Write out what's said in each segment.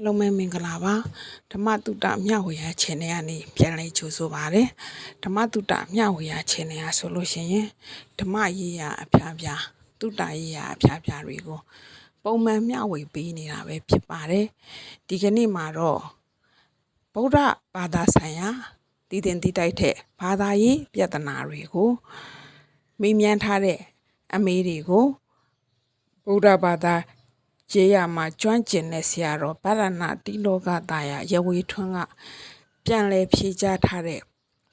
အားလုံးပဲမင်္ဂလာပါဓမ္မတုတ္တမျှဝေရ channel ကနေပြန်လည်ကြိုဆိုပါရစေဓမ္မတုတ္တမျှဝေရ channel ကဆိုလို့ရှိရင်ဓမ္မရေးရာအဖျားဖျားတုတ္တရေးရာအဖျားဖျားတွေကို ပုံမှန်မျှဝေပေးနေတာပဲဖြစ်ပါတယ်ဒီကနေ့မှာတော့ဗုဒ္ဓဘာသာဆိုင်ရာတည်တင်တည်တိုက်တဲ့ဘာသာရေးပြဿနာတွေကိုမေးမြန်းထားတဲ့အမေတွေကိုဗုဒ္ဓဘာသာ ကျေးရမှာကျွမ်းကျင်တဲ့ဆရာတော်ဗရဏတိလောကသားရရဝေထွန်းကပြန်လည်ဖြေကြားထားတဲ့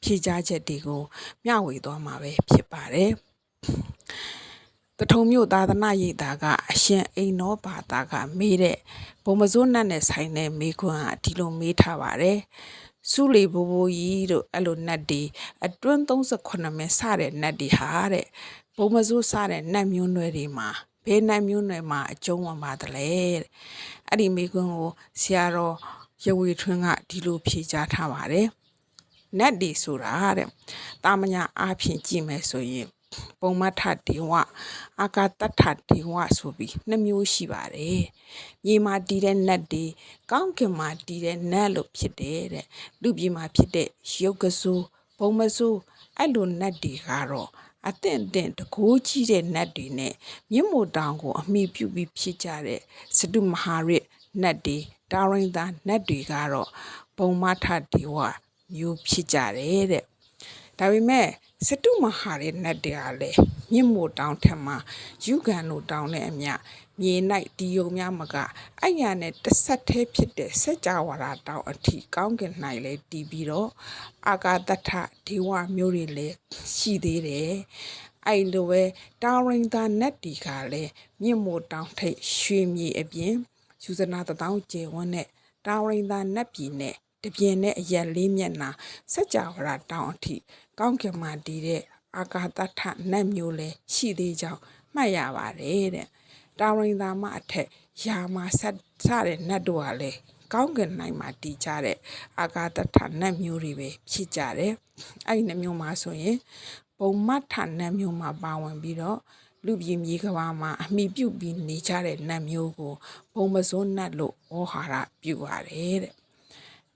ဖြေကြားချက်တွေကိုမျှဝေသွားမှာပဲဖြစ်ပါတယ်။တထုံမြို့သာသနာရိပ်သာကအရှင်အိမ်နောဘာသာကမေးတဲ့ဘုံမစိုးနတ်နဲ့ဆိုင်တဲ့မေခွန်းကဒီလိုမေးထားပါတယ်။စုလီဘိုးဘိုးကြီးတို့အဲ့လိုနတ်ဒီအတွင်း38မင်းစတဲ့နတ်ဒီဟာတဲ့ဘုံမစိုးစတဲ့နတ်မျိုးနွယ်တွေမှာ ဘယ်နိုင်မျိုးနွယ်မှာအကျုံးဝင်ပါသလဲတဲ့အဲ့ဒီမိကွန်းကိုဆရာတော်ရဝေထွန်းကဒီလိုဖြေကြားထားပါတယ်နတ်ဒီဆိုတာတဲ့တာမညာအားဖြင့်ကြည့်မယ်ဆိုရင်ပုံမထဒေဝအာကာတထဒေဝဆိုပြီးနှစ်မျိုးရှိပါတယ်။မြေမှာတည်တဲ့နတ်တွေကောင်းကင်မှာတည်တဲ့နတ်လို့ဖြစ်တယ်တဲ့။လူပြည်မှာဖြစ်တဲ့ရုပ်ကစိုးဘုံမစိုးအဲ့လိုနတ်တွေကတော့ အသင့်အင့်တကိုးကြီးတဲ့နတ်တွေနဲ့မြင့်မို့တောင်ကို အမိပြုပြီးဖြစ်ကြတဲ့စတုမဟာရစ်နတ်တွေတာရင်သာနတ်တွေကတော့ဘုံမထဒေဝမျိုးဖြစ်ကြတယ်တဲ့ဒါပေမဲ့စတုမဟာရစ်နတ်တွေကလည်းမြင့်မို့တောင်ထက်မှာယူကန်တို့တောင်နဲ့အမျှ မြေ၌ဒီယုံများမကအဲ့ရနဲ့တဆက်သေးဖြစ်တဲ့စัจ java ရာတောင်အထိကောင်းကင်၌လဲတည်ပြီးတော့အာကာတထဒေဝမျိုးတွေလည်းရှိသေးတယ်အဲ့လိုပဲတာရင်သာနတ်တီကလည်းမြင့်မို့တောင်ထိတ်ရွှေမြေအပြင်ယူဇနာတထောင်ကျေဝန်းနဲ့တာရင်သာနတ်ပြည်နဲ့တပြင်းနဲ့အရက်လေးမျက်နှာစัจ java ရာတောင်အထိကောင်းကင်မှာတည်တဲ့အာကာတထနတ်မျိုးလည်းရှိသေးကြောင်းမှတ်ရပါတယ်တဲ့ တာရင်သာမအထက်ယာမှာဆက်စတဲ့နတ်တို့ကလည်းကောင်းကင်နိုင်မှာတည်ကြတဲ့အာကာတထနတ်မျိုးတွေပဲဖြစ်ကြတယ်အဲ့ဒီနှမျိုးမှာဆိုရင်ဘုံမထနတ်မျိုးမှာပါဝင်ပြီးတော့လူပြည်မြေကဘာမှာအမိပြုတ်ပြီးနေကြတဲ့နတ်မျိုးကိုဘုံမစိုးနတ်လို့ဩဟာရပြုပါတယ်တဲ့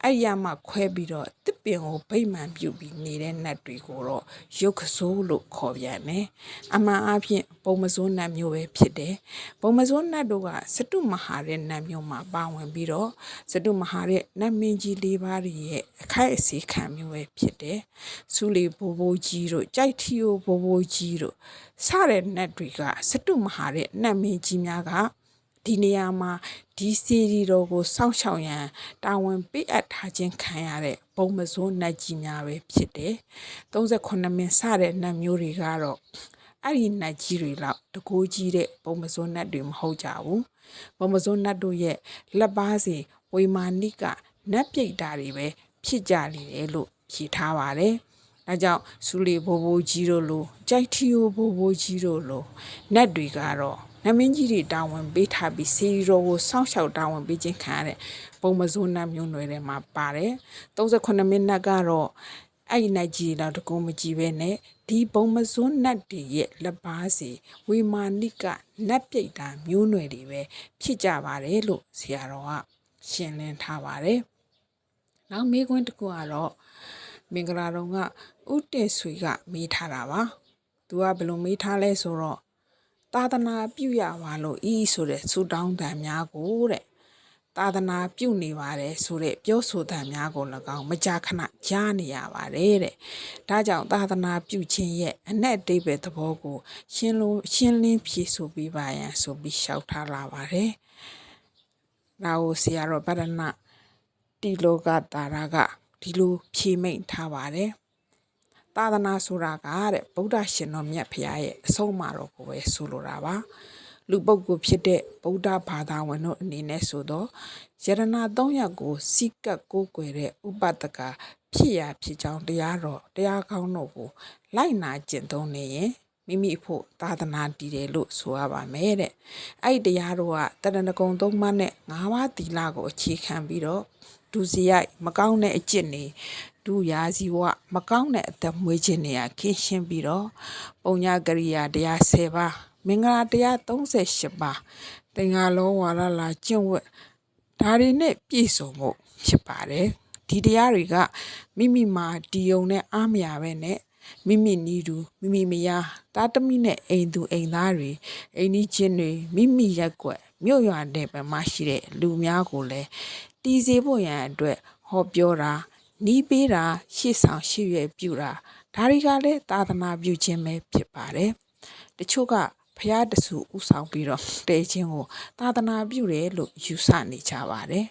အဲ့ရမှခွဲပြီးတော့တစ်ပင်ကိုဗိမှန်ပြုတ်ပြီးနေတဲ့နတ်တွေကိုတော့ရုပ်ခဆိုးလို့ခေါ်ပြန်တယ်။အမှန်အဖြစ်ပုံမစိုးနတ်မျိုးပဲဖြစ်တယ်။ပုံမစိုးနတ်တို့ကစတုမဟာရဲ့နတ်မျိုးမှာပါဝင်ပြီးတော့စတုမဟာရဲ့နတ်မင်းကြီးလေးပါးရဲ့အခိုက်အစီခံမျိုးပဲဖြစ်တယ်။စုလီဘိုးဘိုးကြီးတို့ကြိုက်ထီယိုဘိုးဘိုးကြီးတို့စတဲ့နတ်တွေကစတုမဟာရဲ့နတ်မင်းကြီးများက ဒီနေရာမှာဒီစီရီတော်ကိုစောင့်ရှောက်ရန်တာဝန်ပေးအပ်ထားခြင်းခံရတဲ့ဘုံမစိုးနတ်ကြီးများပဲဖြစ်တယ်။38မင်းစတဲ့နတ်မျိုးတွေကတော့အဲ့ဒီနတ်ကြီးတွေလောက်တကိုးကြီးတဲ့ဘုံမစိုးနတ်တွေမဟုတ်ကြဘူး။ဘုံမစိုးနတ်တို့ရဲ့လက်ပါစီဝေမာနိကနတ်ပြိတ္တာတွေပဲဖြစ်ကြလေတယ်လို့ဖြေထားပါတယ်။ဒါကြောင့်စူလီဘိုးဘိုးကြီးတို့လိုကြိုက်ထီယိုဘိုးဘိုးကြီးတို့လိုနတ်တွေကတော့ နမင်းကြီးတွေတာဝန်ပေးထားပြီးစီရီတော်ကိုစောင့်ရှောက်တာဝန်ပေးခြင်းခံရတဲ့ပုံမစိုးနတ်မျိုးနွယ်ထဲမှာပါတယ်38မိနစ်ကတော့အဲ့ဒီနိုင်ကြီးတော့တကုံးမကြည့်ပဲနဲ့ဒီဘုံမစွန်းနတ်တွေရဲ့လက်ပါစီဝေမာနိကနတ်ပြိတ်တာမျိုးနွယ်တွေပဲဖြစ်ကြပါတယ်လို့ဆရာတော်ကရှင်းလင်းထားပါတယ်။နောက်မေးခွန်းတစ်ခုကတော့မင်္ဂလာတော်ကဥတေဆွေကမေးထားတာပါ။သူကဘယ်လိုမေးထားလဲဆိုတော့ သာသနာပြုရပါလို့ဤဆိုတဲ့ဆူတောင်းတံများကိုတဲ့သာသနာပြုနေပါတယ်ဆိုတဲ့ပြောဆိုတံများကို၎င်းမကြာခဏကြားနေရပါတယ်တဲ့ဒါကြောင့်သာသနာပြုခြင်းရဲ့အ내အတိတ်ပဲသဘောကို ရှင်းလို့ရှင်းလင်းဖြေဆိုပြီးပါရန်ဆိုပြီးလျှောက်ထားလာပါတယ်ဒါကိုဆရာတော်ဗဒနာတီလောကတာရကဒီလိုဖြေမိန်ထားပါတယ် သာသနာဆိုတာကတဲ့ဗုဒ္ဓရှင်တော်မြတ်ဖရာရဲ့အဆုံးအမတော်ကိုပဲဆိုလိုတာပါလူပုဂ္ဂိုလ်ဖြစ်တဲ့ဗုဒ္ဓဘာသာဝင်တို့အနေနဲ့ဆိုတော့ယရနာ၃ရပ်ကိုစိကပ်ကိုးကွယ်တဲ့ဥပဒကဖြစ်ရာဖြစ်ကြောင်းတရားတော်တရားကောင်းတို့ကိုလိုက်နာကျင့်သုံးနေရင်မိမိဖို့သာသနာတည်တယ်လို့ဆိုရပါမယ်တဲ့အဲ့ဒီတရားတော်ကတရဏဂုံသုံးပါးနဲ့၅ပါးသီလကိုအခြေခံပြီးတော့ဒုစရိုက်မကောင်းတဲ့အကျင့်တွေ ဒုရာဇီဝမကောင်းတဲ့အသက်မွေးခြင်းတွေကခင်းရှင်းပြီးတော့ပုံညာကရိယာတရား10ပါးမင်္ဂလာတရား38ပါးသင်္ဃာလောဝါဒလာကျင့်ဝတ်ဒါတွေနဲ့ပြည့်စုံဖို့ဖြစ်ပါတယ်ဒီတရားတွေကမိမိမှာဒီယုံနဲ့အားမရပဲနဲ့မိမိနီးသူမိမိမယားတာသမီနဲ့အိမ်သူအိမ်သားတွေအိမ်နီးချင်းတွေမိမိရက်ကွက်မြို့ရွာတဲ့ဘက်မှာရှိတဲ့လူများကိုလည်းတီးစေဖို့ရန်အတွက်ဟောပြောတာ နီးပေးတာရှေ့ဆောင်ရှေ့ရွယ်ပြူတာဒါတွေကလည်းသာသနာပြုခြင်းပဲဖြစ်ပါတယ်တချို့ကဖျားတဆူဥဆောင်ပြီးတော့တဲခြင်းကိုသာသနာပြုတယ်လို့ယူဆနေကြပါတယ်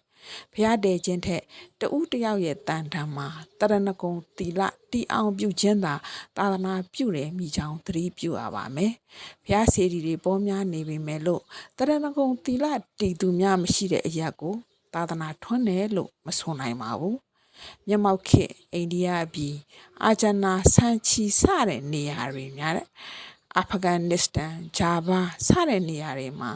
ဖျားတဲခြင်းထက်တဦးတယောက်ရဲ့တန်တမ်းမှာတရဏဂုံတီလတီအောင်ပြုခြင်းသာသာသနာပြုတယ်မိကြောင်းသတိပြုရပါမယ်ဖျားစီရီတွေပေါ်များနေပြီမဲ့လို့တရဏဂုံတီလတီသူများမရှိတဲ့အရာကိုသာသနာထွန်းတယ်လို့မဆိုနိုင်ပါဘူး မျက်မှောက်ခေတ်အိန္ဒိယပြည်အာဂျနာဆန်ချီစတဲ့နေရာတွေများတဲ့အာဖဂန်နစ္စတန်ဂျာဗာစတဲ့နေရာတွေမှာ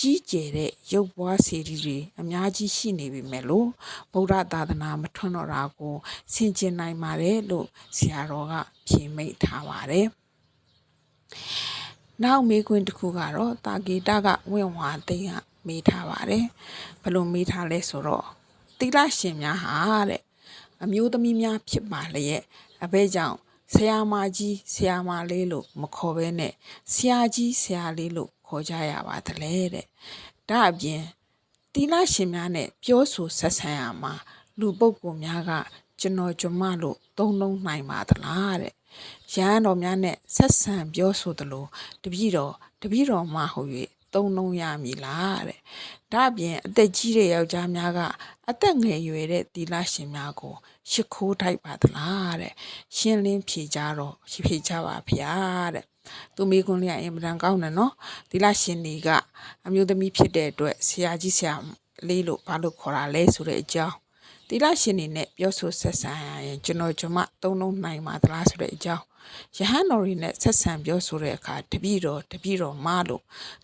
ကြီးကျယ်တဲ့ရုပ်ပွားစီရီတွေအများကြီးရှိနေပြီမဲ့လို့ဗုဒ္ဓသာသနာမထွန်းတော့တာကိုဆင်ကျင်နိုင်ပါတယ်လို့ဆရာတော်ကဖြေမိတ်ထားပါတယ်နောက်မေးခွန်းတစ်ခုကတော့တာဂီတာကဝင့်ဝါသိန်းကမေးထားပါတယ်ဘယ်လိုမေးထားလဲဆိုတော့သီလရှင်များဟာတဲ့ အမျိုးသမီးများဖြစ်ပါလျက်အဘဲကြောင့်ဆရာမကြီးဆရာမလေးလို့မခေါ်ဘဲနဲ့ဆရာကြီးဆရာလေးလို့ခေါ်ကြရပါသလဲတဲ့ဒါအပြင်တီလာရှင်များနဲ့ပြောဆိုဆက်ဆံရမှာလူပုဂ္ဂိုလ်များကကျွန်တော်ကျွန်မလို့သုံးလုံးနိုင်ပါသလားတဲ့ရဟန်းတော်များနဲ့ဆက်ဆံပြောဆိုသလိုတပည့်တော်တပည့်တော်မှဟု၍ သုံးလုံးရမည်လားတဲ့ဒါအပြင်အသက်ကြီးတဲ့ယောက်ျားများကအသက်ငယ်ရွယ်တဲ့တီလာရှင်များကိုရှ िख ိုးထိုက်ပါသလားတဲ့ရှင်းလင်းဖြေကြတော့ဖြေကြပါဗျာတဲ့သူမိကွန်းလေးကအင်မတန်ကောင်းတယ်နော်တီလာရှင်တွေကအမျိုးသမီးဖြစ်တဲ့အတွက်ဆရာကြီးဆရာလေးလို့ဘာလို့ခေါ်တာလဲဆိုတဲ့အကြောင်း တီလာရှင်နေနဲ့ပြောဆိုဆက်ဆံရရင်ကျွန်တော်ကျွန်မသုံးလုံးနိုင်ပါသလားဆိုတဲ့အကြောင်းယဟန်တော်တွေနဲ့ဆက်ဆံပြောဆိုတဲ့အခါတပည့်တော်တပည့်တော်မလို့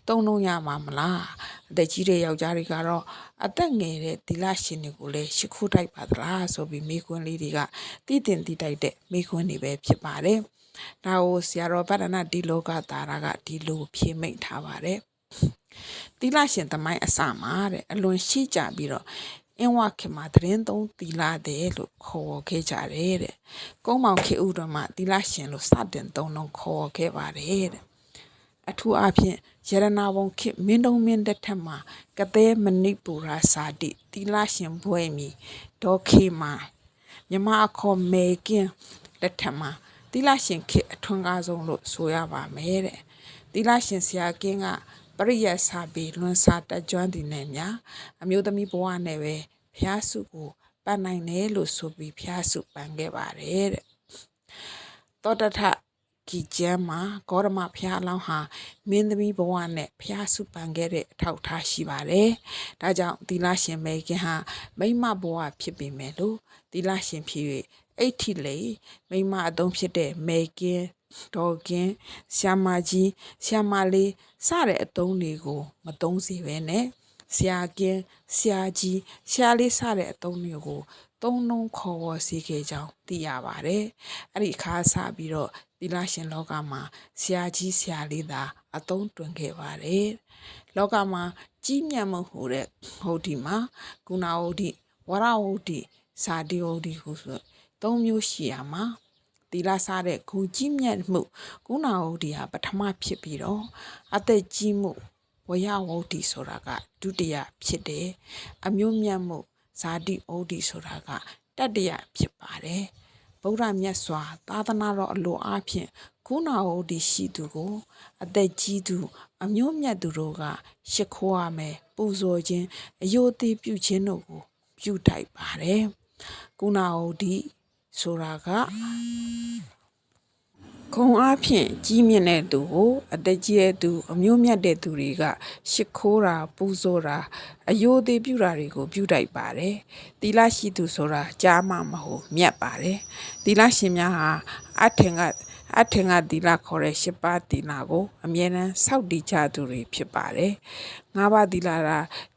သုံးလုံးရမှာမလားအသက်ကြီးတဲ့ယောက်ျားတွေကတော့အသက်ငယ်တဲ့သီလရှင်တွေကိုလည်းရှ िख ိုးတိုက်ပါသလားဆိုပြီးမိကွန်းလေးတွေကတည်တင်တည်တိုက်တဲ့မိကွန်းတွေပဲဖြစ်ပါတယ်ဒါကိုဆရာတော်ဗဒနာဒီလောကတာရာကဒီလိုဖြေမိတ်ထားပါတယ်သီလရှင်သမိုင်းအစမှာတဲ့အလွန်ရှိကြပြီးတော့ အင်းဝခေမှာသတင်းသုံးသီလာတဲ့လို့ခေါ်ခဲ့ကြတယ်တဲ့။ကုန်းမောင်ခေဥတော်မှာသီလရှင်လို့စတင်သုံးလုံးခေါ်ခဲ့ပါတယ်တဲ့အထူးအဖြင့်ရတနာဘုံခေမင်းတုံမင်းတက်ထက်မှာကသဲမဏိပူရာစာတိသီလရှင်ဘွဲ့မီဒေါခေမှာမြမအခေါ်မေကင်းလက်ထက်မှာသီလရှင်ခေအထွန်းကားဆုံးလို့ဆိုရပါမယ်တဲ့သီလရှင်ဆရာကင်းက ပရိယတ်စာပေလွန်စာတက်ကြွသည်နဲ့များအမျိုးသမီးဘဝနဲ့ပဲဖျားစုကိုပန်နိုင်တယ်လို့ဆိုပြီးဖျားစုပန်ခဲ့ပါတယ်တဲ့တောတထကြည်ကျမ်းမှာဂေါရမဖျားလောင်းဟာမင်းသမီးဘဝနဲ့ဖျားစုပန်ခဲ့တဲ့အထောက်အထားရှိပါတယ်။ဒါကြောင့်သီလရှင်မေခင်ဟာမိမဘဝဖြစ်ပေမဲ့လို့သီလရှင်ဖြစ်၍အိဋ္ဌိလေမိမအသုံးဖြစ်တဲ့မေကင်း ဒေါ်ကင်းဆ iam မကြီးဆ iam မလေးစတဲ့အသုံးတွေကို မသုံးစေပဲနဲ့ဆရာကင်းဆရာကြီးဆရာလေးစတဲ့အသုံးတွေကိုသုံးလုံးခေါ်ဝေါ်စေခဲ့ကြောင်းသိရပါတယ်။အဲ့ဒီအခါစပြီးတော့သီလရှင်လောကမှာဆရာကြီးဆရာလေးသာအသုံးတွင်ခဲ့ပါတယ်။လောကမှာကြီးမြတ်မှုဟိုတဲ့ဟုတ်ဒီမှာကုဏဟုတ်ဒီဝရဟုတ်ဒီစာတိဟုတ်ဒီဟုဆိုသုံးမျိုးရှိရမှာ သီလစားတဲ့ဂုံကြီးမြတ်မှုကုဏဟုတ်ဒီဟာပထမဖြစ်ပြီးတော့အသက်ကြီးမှုဝရဝုဒ္ဓိဆိုတာကဒုတိယဖြစ်တယ်အမျိုးမြတ်မှုဇာတိဩဒိဆိုတာကတတ္တယဖြစ်ပါတယ်ဗုဒ္ဓမြတ်စွာ သာသနာတော်အလိုအားဖြင့်ခုနာဩဒိရှိသူကို အသက်ကြီးသူ အမျိုးမြတ်သူတို့ကရှ िख ိုးရမယ်ပူဇော်ခြင်းအယုတိပြုခြင်းတို့ကို ပြုတိုက်ပါတယ်ခုနာဩဒိ ဆိုတာကခုံအားဖြင့်ကြီးမြင့်တဲ့သူကိုအတကြီးတဲ့သူ အမျိုးမြတ်တဲ့သူတွေကရှ िख ိုးတာပူဇော်တာအယိုသေးပြုတာတွေကိုပြုတိုက်ပါတယ်။သီလရှိသူဆိုတာကြားမှမဟုတ်မြတ်ပါတယ်။သီလရှင်များဟာအထင်ကအထင်ကသီလခေါ်တဲ့ရှစ်ပါးသီလကို အမြဲတမ်းစောင့်တည်ကြသူတွေဖြစ်ပါတယ်။ငါးပါးသီလက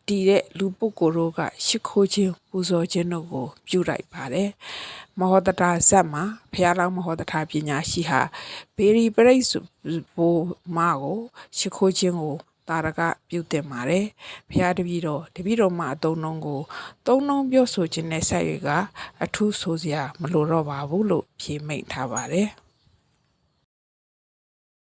တည်တဲ့လူပုဂ္ဂိုလ်တို့ကရှ िख ိုးခြင်းပူဇော်ခြင်းတို့ကို ပြုလိုက်ပါတယ်။မဟောတတာဇက်မှာဘုရားလောင်းမဟောတတာပညာရှိဟာဘေရီပရိတ်စုဘိုမာကိုရှ िख ိုးခြင်းကိုတာရကပြုတင်ပါတယ်ဖျားတပည့်တော်တပည့်တော်မှအသုံးနှုန်းကိုသုံးနှုန်းပြောဆိုခြင်းနဲ့ဆက်၍ကအထူးဆိုစရာမလိုတော့ပါဘူးလို့ဖြေမိတ်ထားပါတယ်